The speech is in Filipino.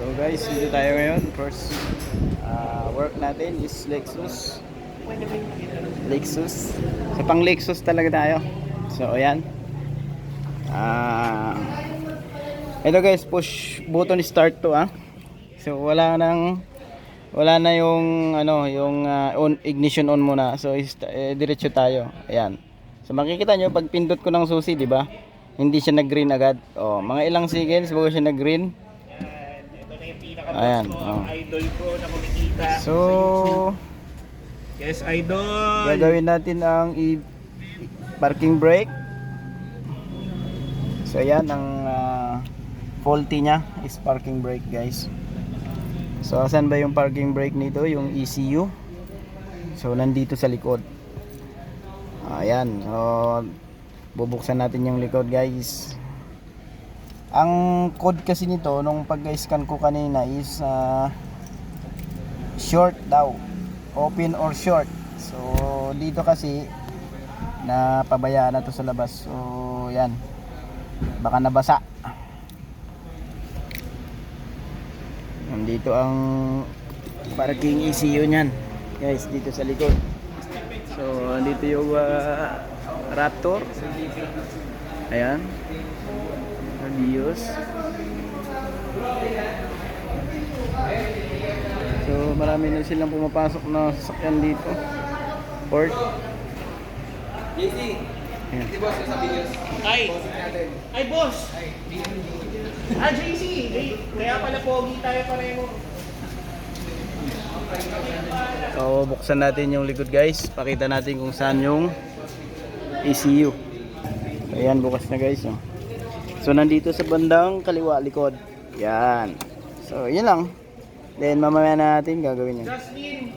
So guys, dito tayo ngayon. First ah, work natin is Lexus. Lexus. Sa pang Lexus talaga tayo. So ayan. Ah ito guys, push button start to ah. So wala nang wala na yung ano, yung ah, on ignition on muna. So is, eh, diretso tayo. Ayan. So makikita nyo pag pindot ko ng susi, di ba? Hindi siya nag-green agad. Oh, mga ilang seconds bago siya nag-green. Ito na yung pinaka Ayan, oh. idol ko na kumikita. So, yes, idol. gagawin natin ang i parking brake. So ayan ang ah, faulty niya is parking brake guys. So asan ba yung parking brake nito? Yung ECU. So nandito sa likod. Ayan. So bubuksan natin yung likod guys. Ang code kasi nito nung pag-scan ko kanina is ah, short daw. Open or short. So dito kasi na pabayaan na to sa labas. So yan. Baka nabasa. Nandito ang parking ECU niyan. Guys, dito sa likod. So, andito yung ah, Raptor. Ayan. Radius. So, marami na silang pumapasok na sasakyan dito. Port. Ayan. Ay, ay boss. Ah, JC. Kaya pala pogi tayo pareho. So, buksan natin yung likod guys. Pakita natin kung saan yung ECU. Ayan, bukas na guys. Oh. So, nandito sa bandang kaliwa likod. Yan. So, yun lang. Then, mamaya natin gagawin yun.